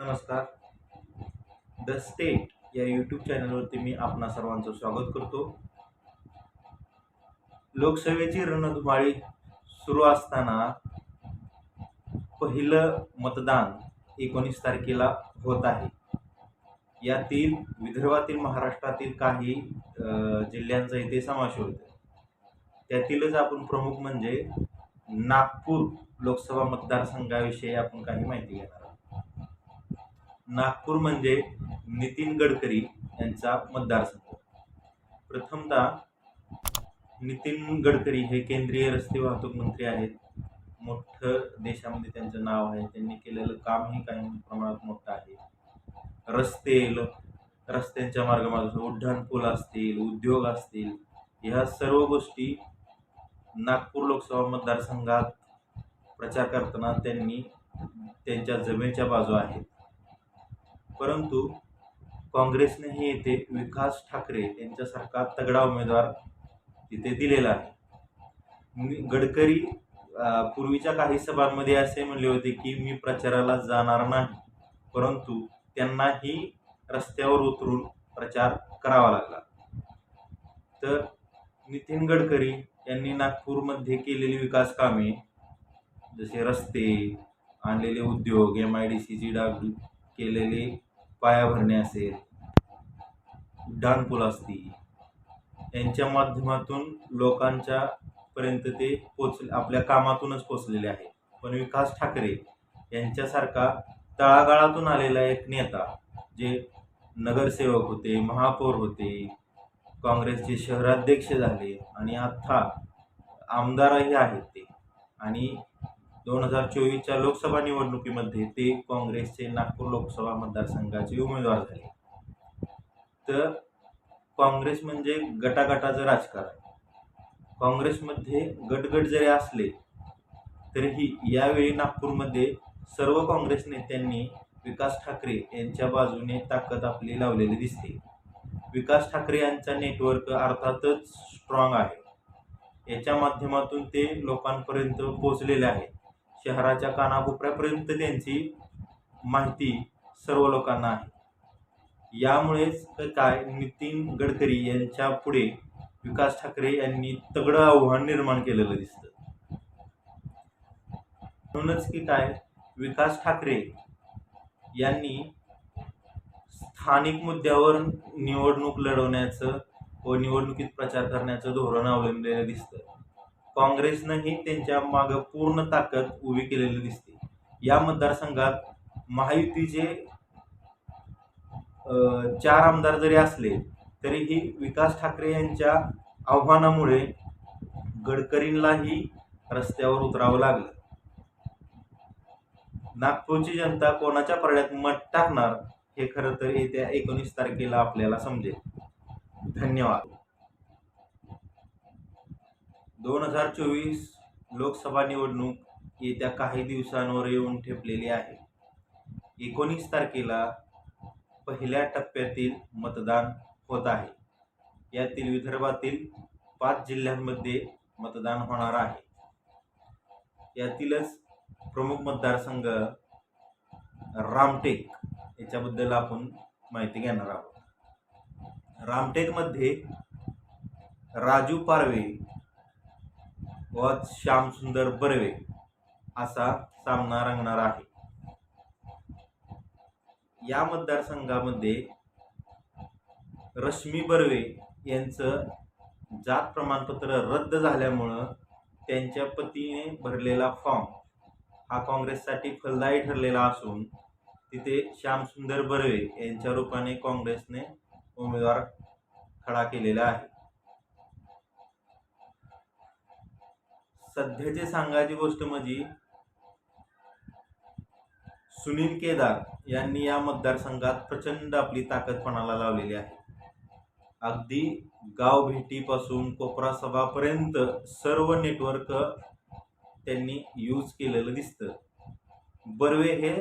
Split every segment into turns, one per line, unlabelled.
नमस्कार. The state या YouTube चॅनलवरती मी आपणा सर्वांचं स्वागत करतो. लोकसभेची रणधुमाळी सुरू असताना पहिलं मतदान एकोणीस तारखेला होत आहे. यातील विदर्भातील महाराष्ट्रातील काही जिल्ह्यांचा इथे समावेश होतो. त्यातीलच आपण प्रमुख म्हणजे नागपूर लोकसभा मतदारसंघाविषयी आपण काही माहिती घेणार नागपूर म्हणजे नितीन गडकरी यांचा मतदारसंघ. प्रथमतः नितीन गडकरी हे केंद्रीय रस्ते वाहतूक मंत्री आहेत. मोठं देशामध्ये त्यांचं नाव आहे. त्यांनी केलेलं कामही काही प्रमाणात मोठं आहे. रस्ते रस्त्यांच्या मार्गामार्ग उड्डाण पूल असतील उद्योग असतील ह्या सर्व गोष्टी नागपूर लोकसभा मतदारसंघात प्रचार करताना त्यांनी त्यांच्या जमेच्या बाजू आहेत. परंतु काँग्रेसनेही येथे विकास ठाकरे यांच्यासारखा तगडा उमेदवार तिथे दिलेला आहे. गडकरी पूर्वीच्या काही सभांमध्ये असे म्हणले होते की मी प्रचाराला जाणार नाही परंतु त्यांनाही रस्त्यावर उतरून प्रचार करावा लागला. तर नितीन गडकरी यांनी नागपूरमध्ये केलेली विकास कामे जसे रस्ते आणलेले उद्योग एम आय डी सीची डाग केलेले पाया भरणे असेल उड्डाण असतील यांच्या माध्यमातून लोकांच्या पर्यंत ते पोचले आपल्या कामातूनच पोचलेले आहे पण विकास ठाकरे यांच्यासारखा तळागाळातून आलेला एक नेता जे नगरसेवक होते महापौर होते काँग्रेसचे शहराध्यक्ष झाले आणि आता आमदारही आहेत ते. आणि दोन हजार चोवीसच्या लोकसभा निवडणुकीमध्ये ते काँग्रेसचे नागपूर लोकसभा मतदारसंघाचे उमेदवार झाले. तर काँग्रेस म्हणजे गटागटाचं राजकारण. काँग्रेसमध्ये गटगट जरी असले तरीही यावेळी नागपूरमध्ये सर्व काँग्रेस नेत्यांनी विकास ठाकरे यांच्या बाजूने ताकद आपली लावलेली दिसते. विकास ठाकरे यांचा नेटवर्क अर्थातच स्ट्रॉंग आहे. याच्या माध्यमातून ते लोकांपर्यंत पोचलेले आहेत. शहराच्या कानाकोपऱ्यापर्यंत त्यांची माहिती सर्व लोकांना आहे. यामुळेच काय नितीन गडकरी यांच्या पुढे विकास ठाकरे यांनी तगडं आव्हान निर्माण केलेलं दिसतं. म्हणूनच की काय विकास ठाकरे यांनी स्थानिक मुद्द्यावर निवडणूक लढवण्याचं व निवडणुकीत प्रचार करण्याचं धोरण अवलंबलेलं दिसतं. काँग्रेसनंही त्यांच्या मागं पूर्ण ताकद उभी केलेली दिसते. या मतदारसंघात महायुतीचे चार आमदार जरी असले तरीही विकास ठाकरे यांच्या आव्हानामुळे गडकरींलाही रस्त्यावर उतरावं लागलं. नागपूरची जनता कोणाच्या परड्यात मत टाकणार हे खरं तर येत्या एकोणीस तारखेला आपल्याला समजेल. धन्यवाद. दोन हजार चोवीस लोकसभा निवडणूक येत्या काही दिवसांवर येऊन ठेपलेली आहे. एकोणीस तारखेला पहिल्या टप्प्यातील मतदान होत आहे. यातील विदर्भातील पाच जिल्ह्यांमध्ये मतदान होणार आहे. यातीलच प्रमुख मतदारसंघ रामटेक. याच्याबद्दल आपण माहिती घेणार आहोत. रामटेकमध्ये राजू पारवे व श्यामसुंदर बर्वे असा सामना रंगणार आहे. या मतदारसंघामध्ये रश्मी बर्वे यांचं जात प्रमाणपत्र रद्द झाल्यामुळं त्यांच्या पतीने भरलेला फॉर्म हा काँग्रेससाठी फलदायी ठरलेला असून तिथे श्यामसुंदर बर्वे यांच्या रूपाने काँग्रेसने उमेदवार खडा केलेला आहे. सध्याची सांगायची गोष्ट म्हणजे सुनील केदार यांनी या मतदारसंघात प्रचंड आपली ताकद पणाला लावलेली आहे. अगदी गाव भेटीपासून कोपरा सभापर्यंत सर्व नेटवर्क त्यांनी यूज केलेलं दिसतं. बर्वे हे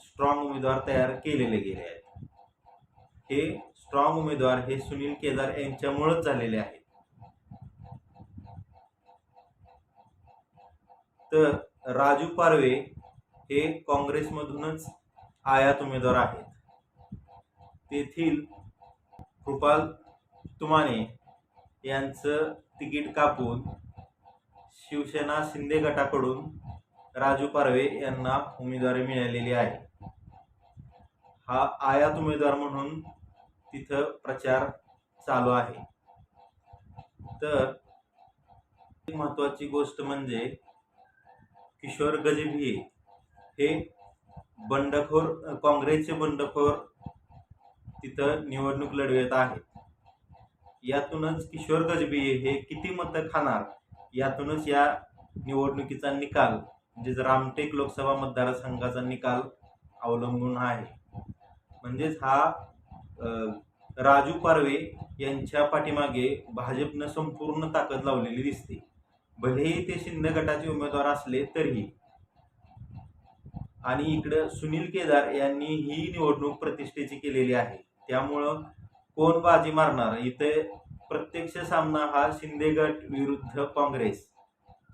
स्ट्रॉंग उमेदवार तयार केलेले गेले आहेत. हे स्ट्रॉंग उमेदवार हे सुनील केदार यांच्यामुळेच झालेले आहे तर राजू पारवे हे काँग्रेसमधूनच आयात उमेदवार आहेत. तेथील कृपाल तुमाने यांचं तिकीट कापून शिवसेना शिंदे गटाकडून राजू पारवे यांना उमेदवारी मिळालेली आहे. हा आयात उमेदवार म्हणून तिथं प्रचार चालू आहे. तर महत्त्वाची महत्वाची गोष्ट म्हणजे किशोर गजभिये हे बंडखोर काँग्रेसचे बंडखोर तिथं निवडणूक लढवत आहेत. यातूनच किशोर गजभिये हे किती मतं खाणार? यातूनच या निवडणुकीचा निकाल म्हणजेच रामटेक लोकसभा मतदारसंघाचा निकाल अवलंबून आहे. म्हणजेच हा राजू पारवे यांच्या पाठीमागे भाजपनं संपूर्ण ताकद लावलेली दिसते. भलेही ते शिंदे गटाचे उमेदवार असले तरीही. आणि इकडं सुनील केदार यांनी ही निवडणूक प्रतिष्ठेची केलेली आहे. त्यामुळं कोण बाजी मारणार? इथे प्रत्यक्ष सामना हा शिंदे गट विरुद्ध काँग्रेस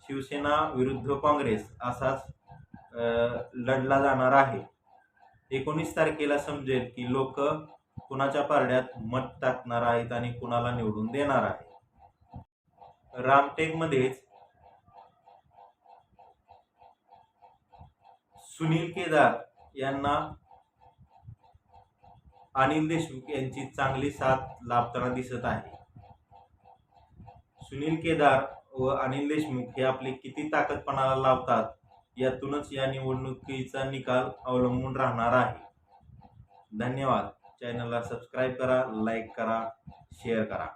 शिवसेना विरुद्ध काँग्रेस असाच लढला जाणार आहे. एकोणीस तारखेला समजेल की लोक कुणाच्या पारड्यात मत टाकणार आहेत आणि कुणाला निवडून देणार आहे रामटेकमध्येच सुनील केदार यांना अनिल देशमुख यांची चांगली साथ लाभताना दिसत आहे. सुनील केदार व अनिल देशमुख हे आपले किती ताकदपणाला लावतात यातूनच या निवडणुकीचा निकाल अवलंबून राहणार आहे. धन्यवाद. चॅनलला सबस्क्राईब करा लाईक करा शेअर करा.